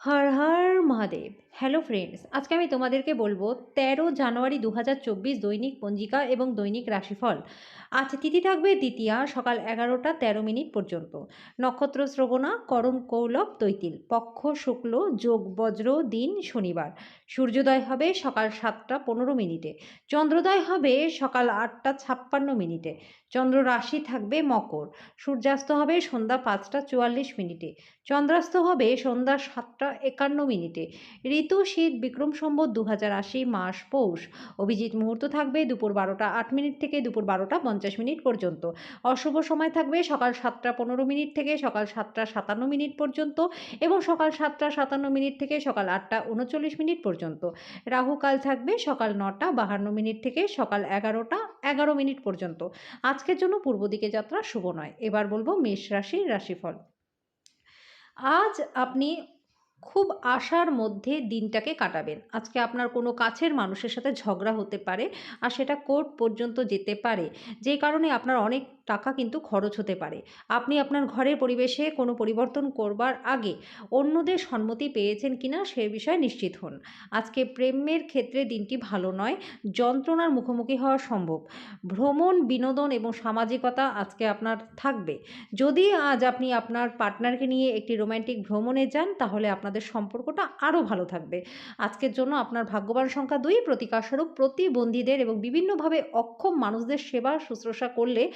হর Har Mahadev. Hello friends আজকে আমি তোমাদেরকে বলব তেরো জানুয়ারি দু হাজার চব্বিশ দৈনিক পঞ্জিকা এবং দৈনিক রাশিফল। আজ তিথি থাকবে দ্বিতীয়া, সকাল এগারোটা তেরো মিনিট পর্যন্ত। নক্ষত্র শ্রবণা করণ কৌলভ দৈতিল পক্ষ, শুক্ল, যোগ, বজ্র, দিন, শনিবার। সূর্যোদয় হবে সকাল সাতটা পনেরো মিনিটে। চন্দ্রোদয় হবে সকাল আটটা ছাপ্পান্ন মিনিটে। চন্দ্র রাশি থাকবে মকর। সূর্যাস্ত হবে সন্ধ্যা পাঁচটা চুয়াল্লিশ মিনিটে। চন্দ্রাস্ত হবে সন্ধ্যা সাতটা একান্ন মিনিটে। ঋতু শীত বিক্রম সম্বত দু হাজার আশি মাস পৌষ। অভিজিৎ মুহূর্ত থাকবে দুপুর বারোটা আট মিনিট থেকে দুপুর বারোটা পঞ্চাশ মিনিট পর্যন্ত। অশুভ সময় থাকবে সকাল সাতটা পনেরো মিনিট থেকে সকাল সাতটা সাতান্ন মিনিট পর্যন্ত এবং সকাল সাতটা সাতান্ন মিনিট থেকে সকাল আটটা উনচল্লিশ মিনিট পর্যন্ত। রাহুকাল থাকবে সকাল নটা বাহান্ন মিনিট থেকে সকাল এগারোটা এগারো মিনিট পর্যন্ত। আজকের জন্য পূর্ব দিকে যাত্রা শুভ নয়। এবার বলব মেষ রাশির রাশিফল। আজ আপনি খুব আশার মধ্যে দিনটাকে কাটাবেন। আজকে আপনার কোনো কাছের মানুষের সাথে ঝগড়া হতে পারে আর সেটা কোর্ট পর্যন্ত যেতে পারে। যে কারণে আপনার অনেক টাকা কিন্তু খরচ হতে পারে। আপনি আপনার ঘরের পরিবেশে কোনো পরিবর্তন করবার আগে অন্যদের সম্মতি পেয়েছেন কিনা সে বিষয়ে নিশ্চিত হন। আজকে প্রেমের ক্ষেত্রে দিনটি ভালো নয়, যন্ত্রণার মুখোমুখি হওয়া সম্ভব। ভ্রমণ, বিনোদন এবং সামাজিকতা আজকে আপনার থাকবে। যদি আজ আপনি আপনার পার্টনারকে নিয়ে একটি রোম্যান্টিক ভ্রমণে যান, তাহলে আপনাদের সম্পর্কটা আরও ভালো থাকবে। আজকের জন্য আপনার ভাগ্যবান সংখ্যা দুই, প্রতিকারস্বরূপ প্রতিবন্ধীদের এবং বিভিন্নভাবে অক্ষম মানুষদের সেবা শুশ্রূষা করলে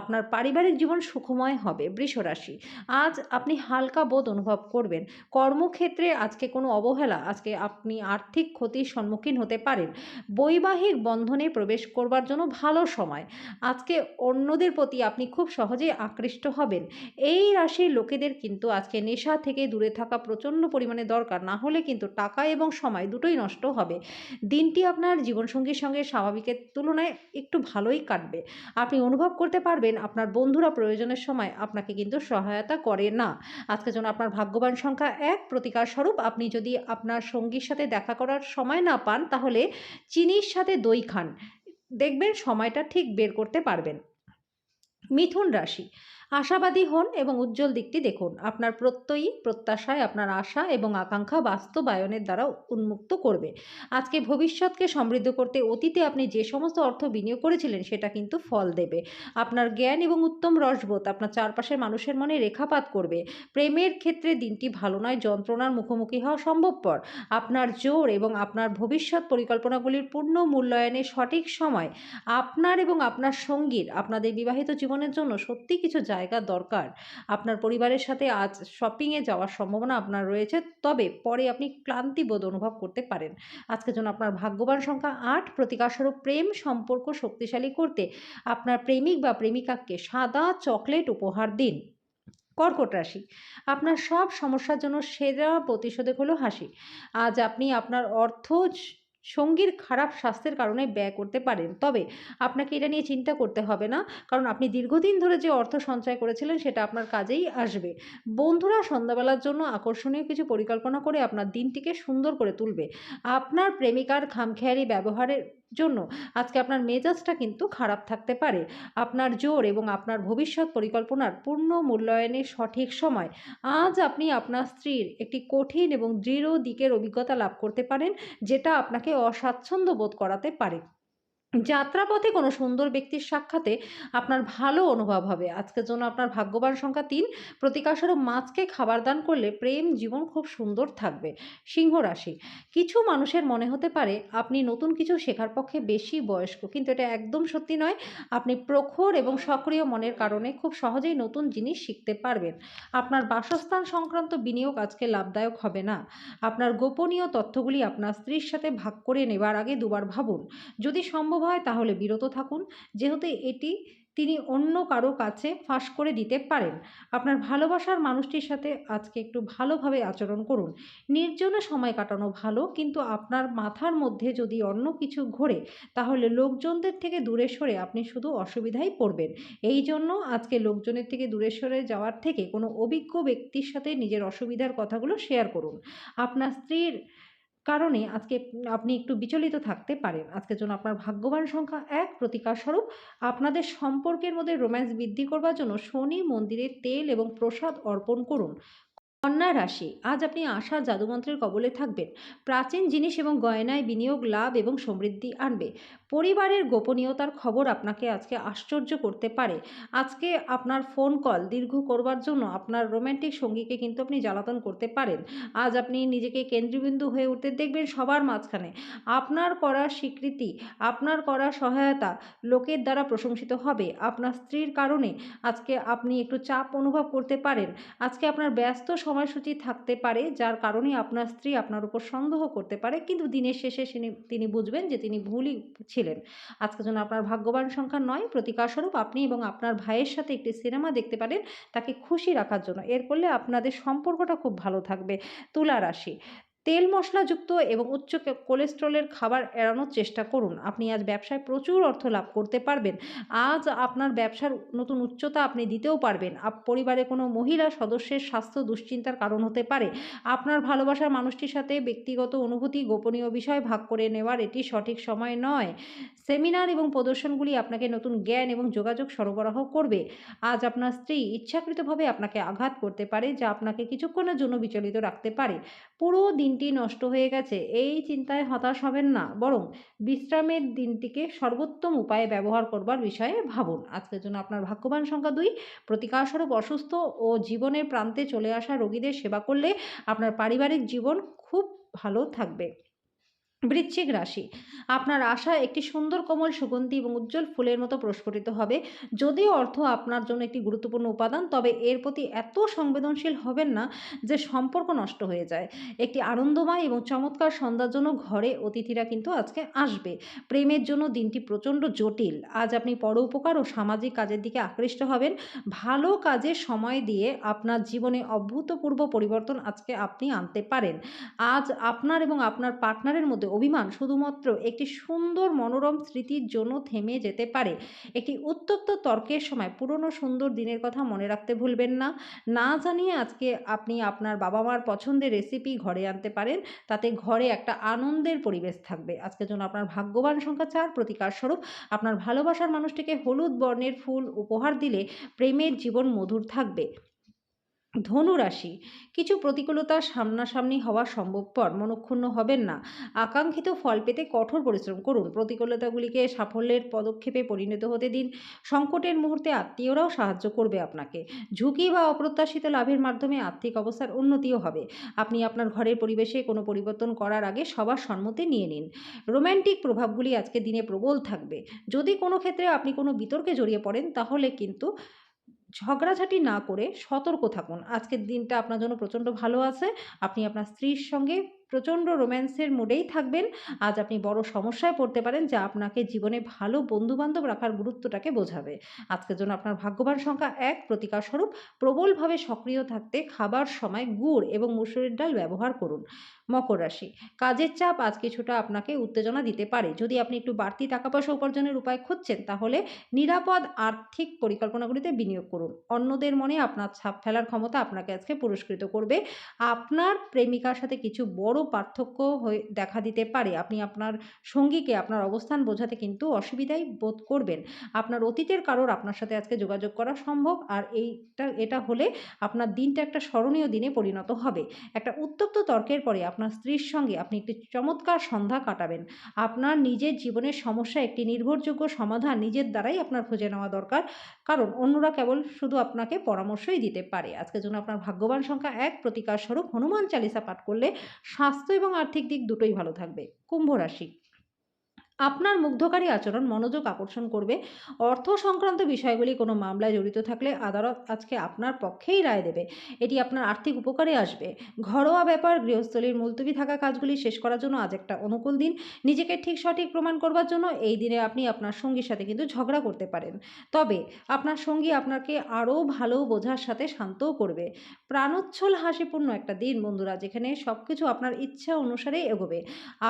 আপনার পারিবারিক জীবন সুখময় হবে বৃষরাশি আজ আপনি হালকা বোধ অনুভব করবেন। কর্মক্ষেত্রে আজকে কোনো অবহেলা, আজকে আপনি আর্থিক ক্ষতির সম্মুখীন হতে পারেন। বৈবাহিক বন্ধনে প্রবেশ করবার জন্য ভালো সময়। আজকে অন্যদের প্রতি আপনি খুব সহজে আকৃষ্ট হবেন। এই রাশির লোকেদের কিন্তু আজকে নেশা থেকে দূরে থাকা প্রচণ্ড পরিমাণে দরকার। না হলে কিন্তু টাকা এবং সময় দুটোই নষ্ট হবে। দিনটি আপনার জীবনসঙ্গীর সঙ্গে স্বাভাবিকের তুলনায় একটু ভালোই কাটবে। আপনি অনুভব করতে পারবেন আপনার বন্ধুরা প্রয়োজনের সময় আপনাকে কিন্তু সহায়তা করে না। আজকে জন্য আপনার ভাগ্যবান সংখ্যা এক। প্রতিকার স্বরূপ আপনি যদি আপনার সঙ্গীর সাথে দেখা করার সময় না পান, তাহলে চিনির সাথে দই খান। দেখবেন সময়টা ঠিক বের করতে পারবেন। মিথুন রাশি আশাবাদী হন এবং উজ্জ্বল দিকটি দেখুন। আপনার প্রত্যয়ী প্রত্যাশায় আপনার আশা এবং আকাঙ্ক্ষা বাস্তবায়নের দ্বারা উন্মুক্ত করবে। আজকে ভবিষ্যৎকে সমৃদ্ধ করতে অতীতে আপনি যে সমস্ত অর্থ বিনিয়োগ করেছিলেন, সেটা কিন্তু ফল দেবে। আপনার জ্ঞান এবং উত্তম রসবোধ আপনার চারপাশের মানুষের মনে রেখাপাত করবে। প্রেমের ক্ষেত্রে দিনটি ভালো নয়, যন্ত্রণার মুখোমুখি হওয়া সম্ভবপর। আপনার জোর এবং আপনার ভবিষ্যৎ পরিকল্পনাগুলির পূর্ণ মূল্যায়নের সঠিক সময় আপনার এবং আপনার সঙ্গীর, আপনাদের বিবাহিত জীবনের জন্য সত্যি কিছু জায়গা দরকার। আপনার পরিবারের সাথে আজ শপিংয়ে যাওয়ার সম্ভাবনা আপনার রয়েছে, তবে পরে আপনি ক্লান্তি বোধ অনুভব করতে পারেন। আজকের জন্য আপনার ভাগ্যবান সংখ্যা আট, প্রতিকারস্বরূপ প্রেম, সম্পর্ক শক্তিশালী করতে আপনার প্রেমিক বা প্রেমিকাকে সাদা চকলেট উপহার দিন। কর্কট রাশি, আপনার সব সমস্যার জন্য সেরা প্রতিষেধক হলো হাসি। আজ আপনি আপনার অর্থ সঙ্গীর খারাপ স্বাস্থ্যের কারণে ব্যয় করতে পারেন। তবে আপনাকে এটা নিয়ে চিন্তা করতে হবে না, কারণ আপনি দীর্ঘদিন ধরে যে অর্থ সঞ্চয় করেছিলেন সেটা আপনার কাজেই আসবে। বন্ধুরা সন্ধ্যাবেলার জন্য আকর্ষণীয় কিছু পরিকল্পনা করে আপনার দিনটিকে সুন্দর করে তুলবে। আপনার প্রেমিকার খামখেয়ালি ব্যবহারের জন্য। আজকে আপনার মেজাজটা কিন্তু খারাপ থাকতে পারে। আপনার জোর এবং আপনার ভবিষ্যৎ পরিকল্পনার পূর্ণ মূল্যায়নের সঠিক সময়। আজ আপনি আপনার স্ত্রীর একটি কঠিন এবং দৃঢ় দিকের অভিজ্ঞতা লাভ করতে পারেন, যেটা আপনাকে অস্বাচ্ছন্দ্য বোধ করাতে পারে। যাত্রাপথে কোনো সুন্দর ব্যক্তির সাক্ষাতে আপনার ভালো অনুভব হবে। আজকের জন্য আপনার ভাগ্যবান সংখ্যা তিন। প্রতিকারস্বরূপ মাছকে খাবার দান করলে প্রেম, জীবন খুব সুন্দর থাকবে। সিংহ রাশি। কিছু মানুষের মনে হতে পারে আপনি নতুন কিছু শেখার পক্ষে বেশি বয়স্ক, কিন্তু এটা একদম সত্যি নয়। আপনি প্রখর এবং সক্রিয় মনের কারণে খুব সহজেই নতুন জিনিস শিখতে পারবেন। আপনার বাসস্থান সংক্রান্ত বিনিয়োগ আজকে লাভদায়ক হবে না। আপনার গোপনীয় তথ্যগুলি আপনার স্ত্রীর সাথে ভাগ করে নেবার আগে দুবার ভাবুন। যদি সম্ভব হয়, তাহলে বিরত থাকুন। যেহেতু এটি তিনি অন্য কারও কাছে ফাঁস করে দিতে পারেন। আপনার ভালোবাসার মানুষটির সাথে আজকে একটু ভালোভাবে আচরণ করুন। নির্জনে সময় কাটানো ভালো, কিন্তু আপনার মাথার মধ্যে যদি অন্য কিছু ঘোরে, তাহলে লোকজনদের থেকে দূরে সরে আপনি শুধু অসুবিধায় পড়বেন। এই জন্য আজকে লোকজনের থেকে দূরে সরে যাওয়ার থেকে কোনো অভিজ্ঞ ব্যক্তির সাথে নিজের অসুবিধার কথাগুলো শেয়ার করুন। আপনার স্ত্রীর কারণে আজকে আপনি একটু বিচলিত থাকতে পারেন। আজকের জন্য আপনার ভাগ্যবান সংখ্যা এক। প্রতিকার স্বরূপ আপনাদের সম্পর্কের মধ্যে রোম্যান্স বৃদ্ধি করবার জন্য শনি মন্দিরে তেল এবং প্রসাদ অর্পণ করুন। কন্যা রাশি, আজ আপনি আশা জাদুমন্ত্রের কবলে থাকবেন। প্রাচীন জিনিস এবং গয়নায় বিনিয়োগ, লাভ এবং সমৃদ্ধি আনবে। পরিবারের গোপনীয়তার খবর আপনাকে আজকে আশ্চর্য করতে পারে। আজকে আপনার ফোন কল দীর্ঘ করবার জন্য আপনার রোম্যান্টিক সঙ্গীকে কিন্তু আপনি জ্বালাতন করতে পারেন। আজ আপনি নিজেকে কেন্দ্রবিন্দু হয়ে উঠতে দেখবেন সবার মাঝখানে। আপনার করা স্বীকৃতি, আপনার করা সহায়তা লোকের দ্বারা প্রশংসিত হবে। আপনার স্ত্রীর কারণে আজকে আপনি একটু চাপ অনুভব করতে পারেন। আজকে আপনার ব্যস্ত সময়সূচি থাকতে পারে, যার কারণে আপনার স্ত্রী আপনার উপর সন্দেহ করতে পারে। কিন্তু দিনের শেষে তিনি- বুঝবেন যে তিনি ভুলই ছিলেন। আজকের জন্য আপনার ভাগ্যবান সংখ্যা নয়। প্রতিকারস্বরূপ আপনি এবং আপনার ভাইয়ের সাথে একটি সিনেমা দেখতে পারেন, তাকে খুশি রাখার জন্য। এর করলে আপনাদের সম্পর্কটা খুব ভালো থাকবে। তুলা রাশি। তেল মশলাযুক্ত এবং উচ্চ কোলেস্ট্রলের খাবার এড়ানোর চেষ্টা করুন। আপনি আজ ব্যবসায় প্রচুর অর্থ লাভ করতে পারবেন। আজ আপনার ব্যবসার নতুন উচ্চতা আপনি দিতেও পারবেন। আপ, পরিবারে কোনো মহিলা সদস্যের স্বাস্থ্য দুশ্চিন্তার কারণ হতে পারে। আপনার ভালোবাসার মানুষটির সাথে ব্যক্তিগত অনুভূতি, গোপনীয় বিষয় ভাগ করে নেওয়ার এটি সঠিক সময় নয়। সেমিনার এবং প্রদর্শনগুলি আপনাকে নতুন জ্ঞান এবং যোগাযোগ সরবরাহ করবে। আজ আপনার স্ত্রী ইচ্ছাকৃতভাবে আপনাকে আঘাত করতে পারে, যা আপনাকে কিছুক্ষণের জন্য বিচলিত রাখতে পারে। পুরো দিনটি নষ্ট হয়ে গেছে, এই চিন্তায় হতাশ হবেন না। বরং বিশ্রামের দিনটিকে সর্বোত্তম উপায়ে ব্যবহার করবার বিষয়ে ভাবুন। আজকের জন্য আপনার ভাগ্যবান সংখ্যা দুই। প্রতিকারস্বরূপ অসুস্থ ও জীবনের প্রান্তে চলে আসা রোগীদের সেবা করলে আপনার পারিবারিক জীবন খুব ভালো থাকবে। বৃশ্চিক রাশি। আপনার আশা একটি সুন্দর কোমল সুগন্ধি এবং উজ্জ্বল ফুলের মতো প্রস্ফুটিত হবে। যদিও অর্থ আপনার জন্য একটি গুরুত্বপূর্ণ উপাদান, তবে এর প্রতি এত সংবেদনশীল হবেন না যে সম্পর্ক নষ্ট হয়ে যায়। একটি আনন্দময় এবং চমৎকার সন্ধ্যার জন্য ঘরে অতিথিরা কিন্তু আজকে আসবে। প্রেমের জন্য দিনটি প্রচণ্ড জটিল। আজ আপনি পরোপকার ও সামাজিক কাজের দিকে আকৃষ্ট হবেন। ভালো কাজে সময় দিয়ে আপনার জীবনে অভূতপূর্ব পরিবর্তন আজকে আপনি আনতে পারেন। আজ আপনার এবং আপনার পার্টনারের মধ্যে অভিমান শুধুমাত্র একটি সুন্দর মনোরম স্মৃতির জন্য থেমে যেতে পারে। একটি উত্তপ্ত তর্কের সময় পুরনো সুন্দর দিনের কথা মনে রাখতে ভুলবেন না। না জানিয়ে আজকে আপনি আপনার বাবা মার পছন্দের রেসিপি ঘরে আনতে পারেন। তাতে ঘরে একটা আনন্দের পরিবেশ থাকবে। আজকের জন্য আপনার ভাগ্যবান সংখ্যা চার। প্রতিকার স্বরূপ, আপনার ভালোবাসার মানুষটিকে হলুদ বর্ণের ফুল উপহার দিলে প্রেমের জীবন মধুর থাকবে। ধনু রাশি কিছু প্রতিকূলতার সামনাসামনি হওয়া সম্ভবপর মনক্ষুণ্ণ হবেন না। আকাঙ্ক্ষিত ফল পেতে কঠোর পরিশ্রম করুন। প্রতিকূলতাগুলিকে সাফল্যের পদক্ষেপে পরিণত হতে দিন। সংকটের মুহূর্তে আত্মীয়রাও সাহায্য করবে আপনাকে। ঝুঁকি বা অপ্রত্যাশিত লাভের মাধ্যমে আর্থিক অবস্থার উন্নতিও হবে। আপনি আপনার ঘরের পরিবেশে কোনো পরিবর্তন করার আগে সবার সম্মতি নিয়ে নিন। রোম্যান্টিক প্রভাবগুলি আজকে দিনে প্রবল থাকবে। যদি কোনো ক্ষেত্রে আপনি কোনো বিতর্কে জড়িয়ে পড়েন, তাহলে কিন্তু ঝগড়াঝাটি না করে সতর্ক থাকুন। আজকের দিনটা আপনার জন্য প্রচণ্ড ভালো আছে। আপনি আপনার স্ত্রীর সঙ্গে প্রচণ্ড রোম্যান্সের মুডেই থাকবেন। আজ আপনি বড় সমস্যায় পড়তে পারেন, যা আপনাকে জীবনে ভালো বন্ধুবান্ধব রাখার গুরুত্বটাকে বোঝাবে। আজকের জন্য আপনার ভাগ্যবান সংখ্যা এক। প্রতিকার স্বরূপ প্রবলভাবে সক্রিয় থাকতে খাবার সময় গুড় এবং মুসুরির ডাল ব্যবহার করুন। মকর রাশি, কাজের চাপ আজ কিছুটা আপনাকে উত্তেজনা দিতে পারে। যদি আপনি একটু বাড়তি টাকা পয়সা উপার্জনের উপায় খুঁজছেন, তাহলে নিরাপদ আর্থিক পরিকল্পনাগুলিতে বিনিয়োগ করুন। অন্যদের মনে আপনার ছাপ ফেলার ক্ষমতা আপনাকে আজকে পুরস্কৃত করবে। আপনার প্রেমিকার সাথে কিছু বড় পার্থক্য হয়ে দেখা দিতে পারে। আপনি আপনার সঙ্গীকে, আপনার অবস্থান বোঝাতে কিন্তু অসুবিধাই বোধ করবেন। আপনার অতীতের কারোর আপনার সাথে আজকে যোগাযোগ করা সম্ভব, আর এইটা, এটা হলে আপনার দিনটা একটা স্মরণীয় দিনে পরিণত হবে। একটা উত্তপ্ত তর্কের পরে আপনার স্ত্রীর সঙ্গে আপনি একটি চমৎকার সন্ধ্যা কাটাবেন। আপনার নিজের জীবনের সমস্যা, একটি নির্ভরযোগ্য সমাধান নিজের দ্বারাই আপনার খুঁজে নেওয়া দরকার। কারণ অন্যরা কেবল শুধু আপনাকে পরামর্শই দিতে পারে। আজকের জন্য আপনার ভাগ্যবান সংখ্যা এক, প্রতিকার স্বরূপ হনুমান চালিসা পাঠ করলে স্বাস্থ্য এবং আর্থিক দিক দুটোই ভালো থাকবে। কুম্ভ রাশি আপনার মুগ্ধকারী আচরণ মনোযোগ আকর্ষণ করবে। অর্থ সংক্রান্ত বিষয়গুলি কোনো মামলায় জড়িত থাকলে আদালত আজকে আপনার পক্ষেই রায় দেবে। এটি আপনার আর্থিক উপকারে আসবে। ঘরোয়া ব্যাপার, গৃহস্থলীর মুলতবি থাকা কাজগুলি শেষ করার জন্য আজ একটা অনুকূল দিন। নিজেকে ঠিক সঠিক প্রমাণ করবার জন্য এই দিনে আপনি আপনার সঙ্গীর সাথে কিন্তু ঝগড়া করতে পারেন। তবে আপনার সঙ্গী আপনাকে আরও ভালো বোঝার সাথে শান্তও করবে। প্রাণোচ্ছল হাসিপূর্ণ একটা দিন, বন্ধুরা, যেখানে সব কিছু আপনার ইচ্ছা অনুসারেই এগোবে।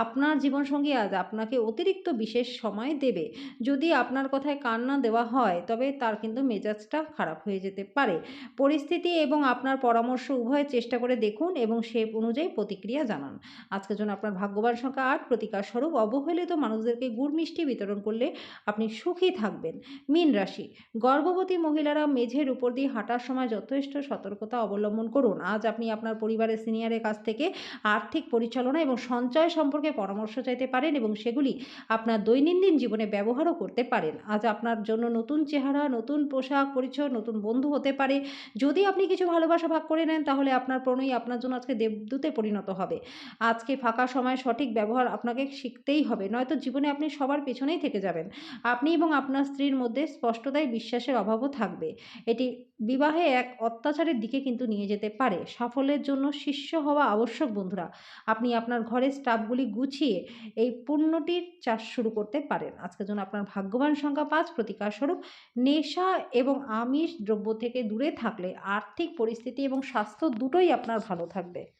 আপনার জীবনসঙ্গী আজ আপনাকে অতিরিক্ত অতিরিক্ত বিশেষ সময় দেবে। যদি আপনার কথায় কান না দেওয়া হয়, তবে তার কিন্তু মেজাজটা খারাপ হয়ে যেতে পারে। পরিস্থিতি এবং আপনার পরামর্শ উভয় চেষ্টা করে দেখুন এবং সে অনুযায়ী প্রতিক্রিয়া জানান। আজকের জন্য আপনার ভাগ্যবান সংখ্যা আট, প্রতিকার স্বরূপ। অবহেলিত মানুষদেরকে গুড় মিষ্টি বিতরণ করলে আপনি সুখী থাকবেন। মীন রাশি, গর্ভবতী মহিলারা মেঝের উপর দিয়ে হাঁটার সময় যথেষ্ট সতর্কতা অবলম্বন করুন। আজ আপনি আপনার পরিবারের সিনিয়রের কাছ থেকে আর্থিক পরিচালনা এবং সঞ্চয় সম্পর্কে পরামর্শ চাইতে পারেন এবং সেগুলি আপনার দৈনন্দিন জীবনে ব্যবহারও করতে পারেন। আজ আপনার জন্য নতুন চেহারা, নতুন পোশাক, পরিচয়, নতুন বন্ধু হতে পারে। যদি আপনি কিছু ভালোবাসা ভাগ করে নেন, তাহলে আপনার প্রণয়ী আপনার জন্য আজকে দেবদূতে পরিণত হবে। আজকে ফাঁকা সময় সঠিক ব্যবহার আপনাকে শিখতেই হবে, নয়তো জীবনে আপনি সবার পেছনেই থেকে যাবেন। আপনি এবং আপনার স্ত্রীর মধ্যে স্পষ্টতায় বিশ্বাসের অভাবও থাকবে। এটি বিবাহে এক অত্যাচারের দিকে কিন্তু নিয়ে যেতে পারে। সাফল্যের জন্য শিষ্য হওয়া আবশ্যক, বন্ধুরা। আপনি আপনার ঘরের স্টাফগুলি গুছিয়ে এই পণ্যটির চাষ শুরু করতে পারেন। আজকের জন্য আপনার ভাগ্যবান সংখ্যা পাঁচ। প্রতিকার স্বরূপ, নেশা এবং আমিষ দ্রব্য থেকে দূরে থাকলে আর্থিক পরিস্থিতি এবং স্বাস্থ্য দুটোই আপনার ভালো থাকবে।